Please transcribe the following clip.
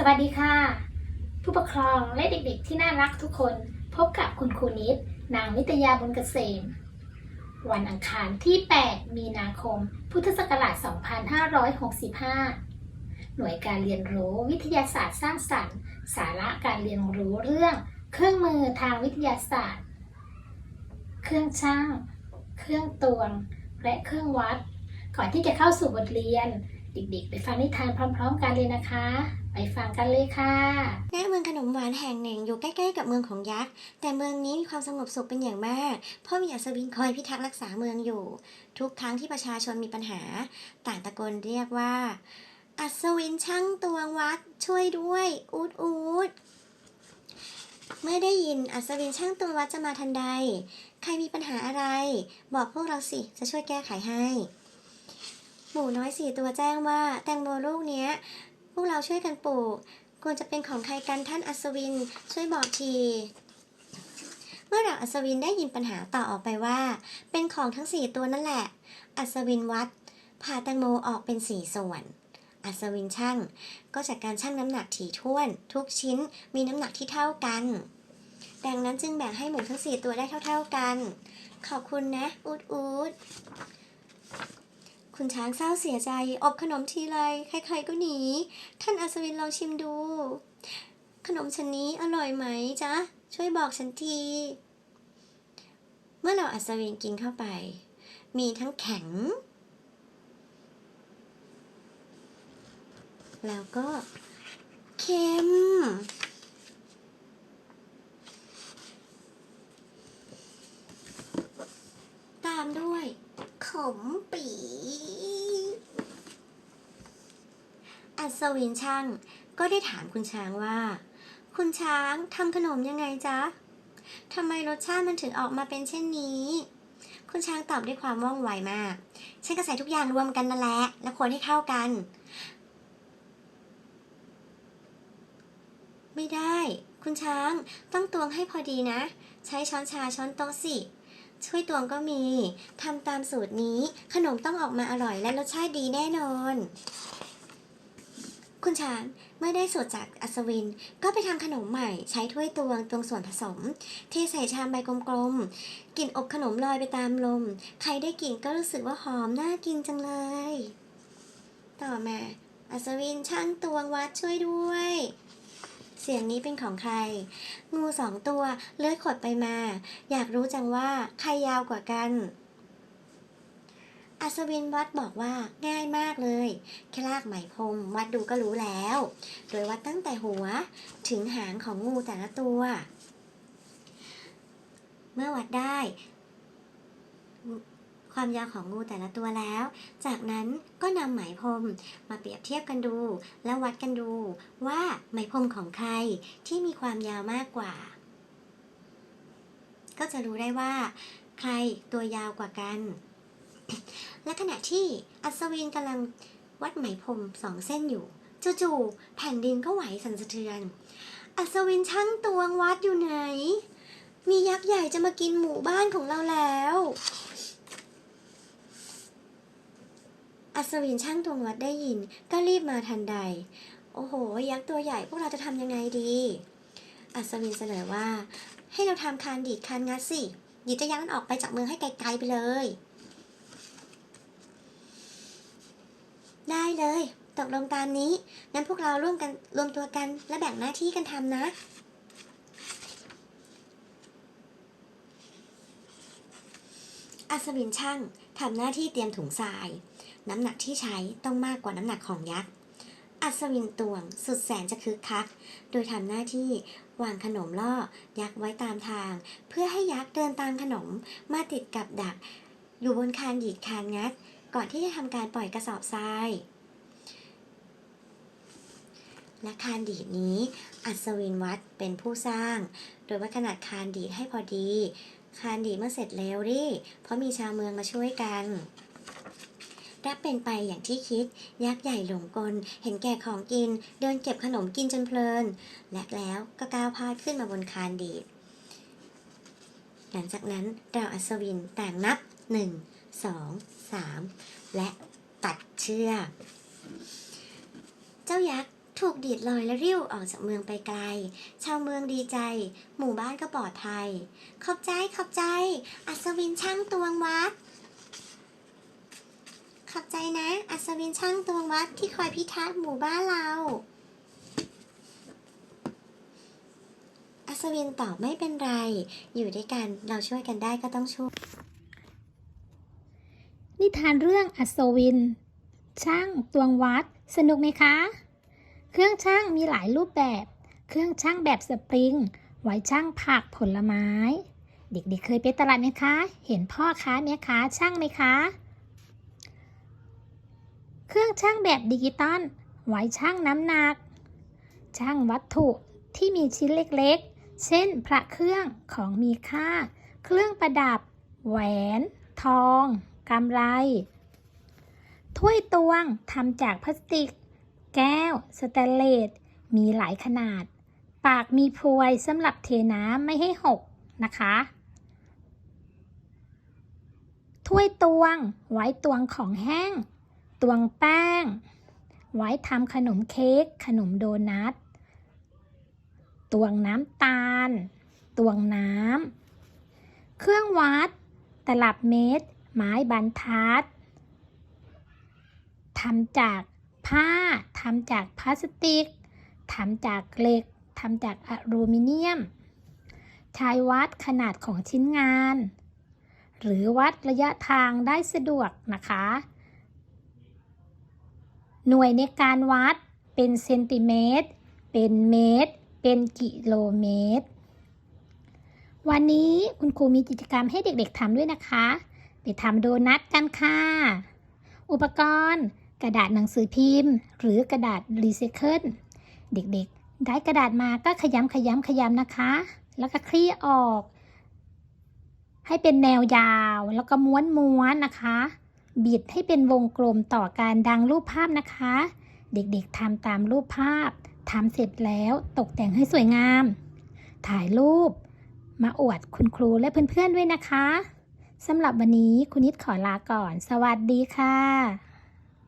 สวัสดีค่ะ ผู้ปกครองและเด็กๆที่น่ารักทุกคน พบกับคุณครูนิด นางนิตยาบุญเกษม วันอังคารที่ 8 มีนาคม พุทธศักราช 2565 หน่วยการเรียนรู้วิทยาศาสตร์สร้างสรรค์ สาระการเรียนรู้เรื่อง เครื่องมือทางวิทยาศาสตร์ เครื่องช่าง เครื่องตวง และเครื่องวัด ก่อนที่จะเข้าสู่บทเรียน เด็กๆ ไปฟังนิทานพร้อม ๆ กันเลยนะคะ ไปฟังกันเลยค่ะณเมืองขนมหวานแห่งหนึ่งอยู่ใกล้ๆกับเมืองของยักษ์ แต่เมืองนี้มีความสงบสุขเป็นอย่างมาก เพราะมีอัศวินคอยพิทักษ์รักษาเมืองอยู่ ทุกครั้งที่ประชาชนมีปัญหา ต่างตะโกนเรียกว่า อัศวินช่างตวงวัดช่วยด้วยอูดอูดเมื่อได้ยินอัศวินช่างตวงวัดจะมาทันใด ใครมีปัญหาอะไร บอกพวกเราสิจะช่วยแก้ไขให้ หมูน้อยสี่ตัวแจ้งว่า แตงโมลูกเนี้ย พวกเราช่วยกันปลูกควรจะเป็นของใครกันท่านอัศวินช่วยบอกทีเมื่อเหล่าอัศวินได้ยินปัญหาต่อออกไปว่า เป็นของทั้งสี่ตัวนั่นแหละ อัศวินวัดผ่าแตงโมออกเป็นสี่ส่วน อัศวินช่างก็จัดการชั่งน้ำหนักถี่ถ้วน ทุกชิ้นมีน้ำหนักที่เท่ากัน ดังนั้นจึงแบ่งให้หมูทั้งสี่ตัวได้เท่า ๆกัน ขอบคุณนะ อูดอูด คุณช้างเศร้าเสียใจ อบขนมทีไรใครๆก็หนี ท่านอัศวินลองชิมดู ขนมชนนี้อร่อยไหมจ๊ะ ช่วยบอกฉันที เมื่อเราอัศวินกินเข้าไป มีทั้งแข็ง แล้วก็เค็มตามด้วย ขมปีอัศวินช่างก็ได้ถามคุณช้างว่า คุณช้างทำขนมยังไงจ๊ะทำไมรสชาติมันถึงออกมาเป็นเช่นนี้ คุณช้างตอบด้วยความว่องไวมาก ฉันก็ใส่ทุกอย่างรวมกันนั่นแหละ แล้วคนให้เข้ากัน ไม่ได้ คุณช้างต้องตวงให้พอดีนะ ใช้ช้อนชาช้อนโต๊ะสิ ช่วยตวงก็มีทำตามสูตรนี้ขนมต้องออกมาอร่อยและรสชาติดีแน่นอน คุณช้างเมื่อได้สูตรจากอัศวินก็ไปทำขนมใหม่ใช้ถ้วยตวงตวงส่วนผสม เทใส่ชามใบกลมๆกลิ่นอบขนมลอยไปตามลม ใครได้กลิ่นก็รู้สึกว่าหอมน่ากินจังเลย ต่อมาอัศวินช่างตวงวัดช่วยด้วย สียงนี้เป็นของใคร งูสองตัวเลื้อยขดไปมา อยากรู้จังว่าใครยาวกว่ากัน อัศวินวัดบอกว่าง่ายมากเลยแค่ลากไหมพรมวัดดูก็รู้แล้ว โดยวัดตั้งแต่หัว ถึงหางของงูแต่ละตัว เมื่อวัดได้ ความยาวของงูแต่ละตัวแล้ว จากนั้นก็นำไหมพรมมาเปรียบเทียบกันดู แล้ววัดกันดูว่าไหมพรมของใครที่มีความยาวมากกว่า ก็จะรู้ได้ว่า ใครตัวยาวกว่ากัน และขณะที่อัศวินกำลังวัดไหมพรมสองเส้นอยู่จู่ๆแผ่นดินก็ไหวสั่นสะเทือน อัศวินช่างตวงวัดอยู่ไหน มียักษ์ใหญ่จะมากินหมู่บ้านของเราแล้ว อัศวินช่างตวงวัดได้ยิน ก็รีบมาทันใด โอ้โห ยักษ์ตัวใหญ่พวกเราจะทำยังไงดี อัศวินเสนอว่า ให้เราทำคานดีดคานงัดสิดีจะยักษ์นั้นออกไปจากเมืองให้ไกลๆไปเลย ได้เลย ตกลงตามนี้ งั้นพวกเราร่วมกันรวมตัวกันและแบ่งหน้าที่กันทำนะ อัศวินช่างทำหน้าที่เตรียมถุงทราย น้ำหนักที่ใช้ต้องมากกว่าน้ำหนักของยักษ์ อัศวินตวงสุดแสนจะคึกคัก โดยทำหน้าที่วางขนมล่อยักษ์ไว้ตามทาง เพื่อให้ยักษ์เดินตามขนมมาติดกับดัก อยู่บนคานหยีดคานงัด ก่อนที่จะทำการปล่อยกระสอบทราย และคานดีดนี้ อัศวินวัดเป็นผู้สร้าง โดยวัดขนาดคานดีดให้พอดี คานดีเมื่อเสร็จแล้วดิ เพราะมีชาวเมืองมาช่วยกันและเป็นไปอย่างที่คิด ยักษ์ใหญ่หลงกล เห็นแก่ของกิน เดินเก็บขนมกินจนเพลิน และแล้วก็ก้าวพาดขึ้นมาบนคานดีดหลังจากนั้นดาวอัศวินต่างนับหนึ่งสองสามและตัดเชือก เจ้ายักษ์ ถูกดีดลอยและริ้วออกจากเมืองไปไกล ชาวเมืองดีใจ หมู่บ้านก็ปลอดภัย ขอบใจขอบใจ อัศวินช่างตวงวัด ขอบใจนะ อัศวินช่างตวงวัดที่คอยพิทักษ์หมู่บ้านเรา อัศวินตอบไม่เป็นไร อยู่ด้วยกันเราช่วยกันได้ก็ต้องช่วย นิทานเรื่องอัศวิน ช่างตวงวัด สนุกไหมคะ เครื่องช่างมีหลายรูปแบบ เครื่องช่างแบบสปริง ไว้ช่างผักผลไม้ เด็กๆเคยไปตลาดไหมคะ เห็นพ่อค้าแม่ค้าช่างไหมคะ เครื่องช่างแบบดิจิตอล ไว้ช่างน้ำหนัก ช่างวัตถุที่มีชิ้นเล็กๆ เช่น พระเครื่องของมีค่า เครื่องประดับ แหวน ทอง กำไร ถ้วยตวงทำจากพลาสติก แก้ว สแตนเลส มีหลายขนาด ปากมีพรวยสำหรับเทน้ำไม่ให้หกนะคะ ถ้วยตวง ไว้ตวงของแห้ง ตวงแป้ง ไว้ทำขนมเค้ก ขนมโดนัท ตวงน้ำตาล ตวงน้ำ เครื่องวัด ตลับเมตร ไม้บรรทัดทำจาก ผ้าทำจากพลาสติกทำจากเหล็กทำจากอลูมิเนียม ใช้วัดขนาดของชิ้นงาน หรือวัดระยะทางได้สะดวกนะคะ หน่วยในการวัดเป็นเซนติเมตร เป็นเมตร เป็นกิโลเมตร วันนี้คุณครูมีกิจกรรมให้เด็กๆทำด้วยนะคะ ไปทำโดนัทกันค่ะ อุปกรณ์ กระดาษหนังสือพิมพ์ หรือกระดาษรีไซเคิลเด็กๆ ได้กระดาษมาก็ขยำขยำขยำนะคะ แล้วก็คลี่ออก ให้เป็นแนวยาว แล้วก็ม้วนม้วนนะคะ บิดให้เป็นวงกลมต่อการดังรูปภาพนะคะ เด็กๆทำตามรูปภาพทำเสร็จแล้วตกแต่งให้สวยงาม ถ่ายรูป มาอวดคุณครูและเพื่อนๆด้วยนะคะสำหรับวันนี้คุณนิดขอลาก่อน สวัสดีค่ะ